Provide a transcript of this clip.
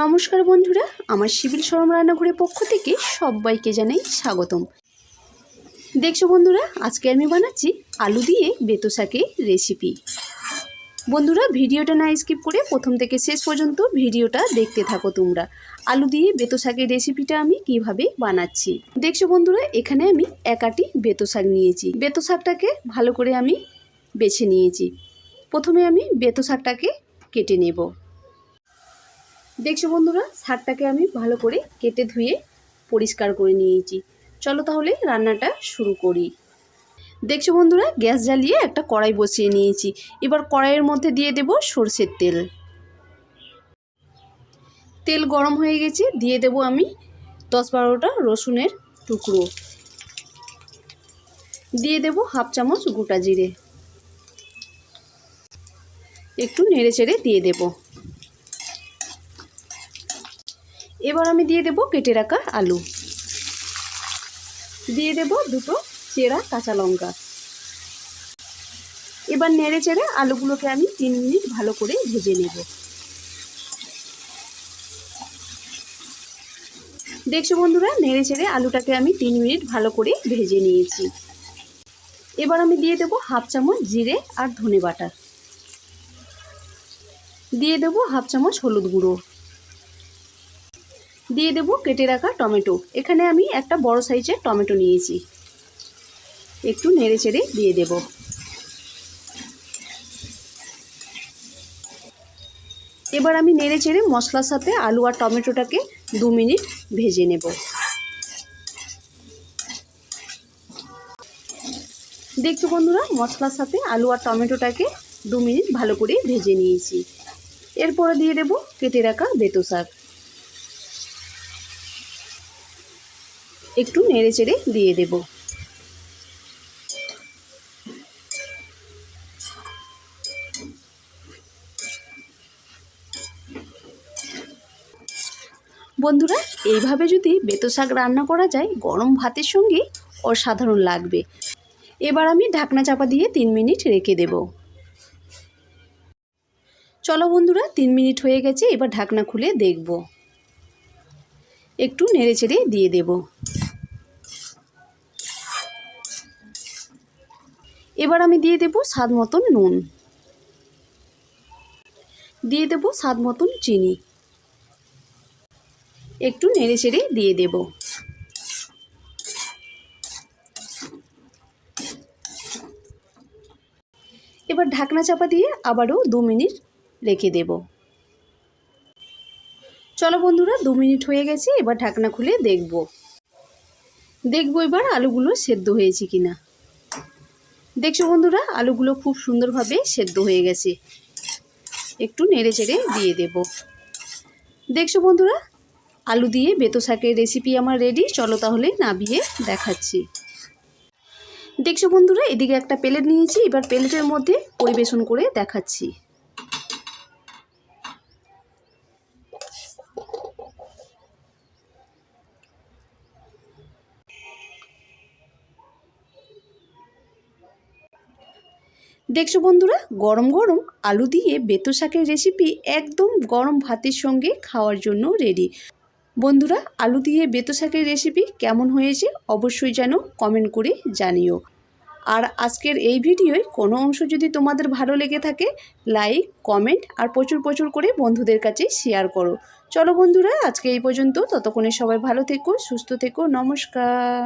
নমস্কার বন্ধুরা, আমার সিভিল সরম রান্নাঘরের পক্ষ থেকে সবাইকে জানাই স্বাগতম। দেখছ বন্ধুরা, আজকে আমি বানাচ্ছি আলু দিয়ে বেতো শাকের রেসিপি বন্ধুরা, ভিডিওটা না স্কিপ করে প্রথম থেকে শেষ পর্যন্ত ভিডিওটা দেখতে থাকো তোমরা। আলু দিয়ে বেতো শাকের রেসিপিটা আমি কীভাবে বানাচ্ছি? দেখছ বন্ধুরা, এখানে আমি একাটি বেতো শাক নিয়েছি। বেতো শাকটাকে ভালো করে আমি বেছে নিয়েছি। প্রথমে আমি বেতো শাকটাকে কেটে নেব। দেখছ বন্ধুরা শাকটাকে আমি ভালো করে কেটে ধুয়ে পরিষ্কার করে নিয়েছি। চলো তাহলে রান্নাটা শুরু করি। দেখছ বন্ধুরা, গ্যাস জ্বালিয়ে একটা কড়াই বসিয়ে নিয়েছি। এবার কড়াইয়ের মধ্যে দিয়ে দেব সর্ষের তেল। তেল গরম হয়ে গেছে, দিয়ে দেব আমি দশ বারোটা রসুনের টুকরো। দিয়ে দেব হাফ চামচ গোটা জিরে। একটু নেড়ে চেড়ে দিয়ে দেবো। এবার আমি দিয়ে দেব কেটে রাখা আলু। দিয়ে দেব দুটো চেরা কাঁচা লঙ্কা। এবার নেড়ে চেড়ে আলুগুলোকে আমি তিন মিনিট ভালো করে ভেজে নেব। দেখছ বন্ধুরা, নেড়ে চেড়ে আলুটাকে আমি তিন মিনিট ভালো করে ভেজে নিয়েছি। এবার আমি দিয়ে দেব হাফ চামচ জিরে আর ধনে বাটা। দিয়ে দেব হাফ চামচ হলুদ গুঁড়ো। দিয়ে দেব কেটে রাখা টমেটো। এখানে আমি একটা বড় সাইজের টমেটো নিয়েছি। একটু নেড়ে চেড়ে দিয়ে দেব। এবার আমি নেড়ে চেড়ে মশলার সাথে আলু আর টমেটোটাকে দু মিনিট ভেজে নেব। দেখছ বন্ধুরা, মশলার সাথে আলু আর টমেটোটাকে দু মিনিট ভালো করে ভেজে নিয়েছি। এরপরে দিয়ে দেব কেটে রাখা বেতো শাক। একটু নেড়ে চেড়ে দিয়ে দেব। বন্ধুরা, এইভাবে যদি বেতো শাক রান্না করা যায়, গরম ভাতের সঙ্গে অসাধারণ লাগবে। এবার আমি ঢাকনা চাপা দিয়ে তিন মিনিট রেখে দেব। চলো বন্ধুরা, তিন মিনিট হয়ে গেছে, এবার ঢাকনা খুলে দেখব। একটু নেড়ে চেড়ে দিয়ে দেব। এবার আমি দিয়ে দেব স্বাদ মতন নুন। দিয়ে দেব স্বাদ মতন চিনি। একটু নেড়ে চেড়ে দিয়ে দেব। এবার ঢাকনা চাপা দিয়ে আবারও দু মিনিট রেখে দেব। চলো বন্ধুরা, দু মিনিট হয়ে গেছে, এবার ঢাকনা খুলে দেখব। দেখব এবার আলুগুলো সেদ্ধ হয়েছে কিনা। দেখছ বন্ধুরা, আলুগুলো খুব সুন্দরভাবে সেদ্ধ হয়ে গেছে। একটু নেড়ে চেড়ে দিয়ে দেব। দেখছ বন্ধুরা, আলু দিয়ে বেতো শাকের রেসিপি আমার রেডি চলো তাহলে নাবিয়ে দেখাচ্ছি। দেখছ বন্ধুরা, এদিকে একটা প্লেট নিয়েছি, এবার প্লেটের মধ্যে পরিবেশন করে দেখাচ্ছি। দেখছ বন্ধুরা, গরম গরম আলু দিয়ে বেতো শাকের রেসিপি একদম গরম ভাতের সঙ্গে খাওয়ার জন্য রেডি বন্ধুরা, আলু দিয়ে বেতো শাকের রেসিপি কেমন হয়েছে অবশ্যই যেন কমেন্ট করে জানিও। আর আজকের এই ভিডিওয় কোনো অংশ যদি তোমাদের ভালো লেগে থাকে লাইক কমেন্ট আর প্রচুর প্রচুর করে বন্ধুদের কাছে শেয়ার করো। চলো বন্ধুরা, আজকে এই পর্যন্ত। ততক্ষণে সবাই ভালো থেকো, সুস্থ থেকো, নমস্কার।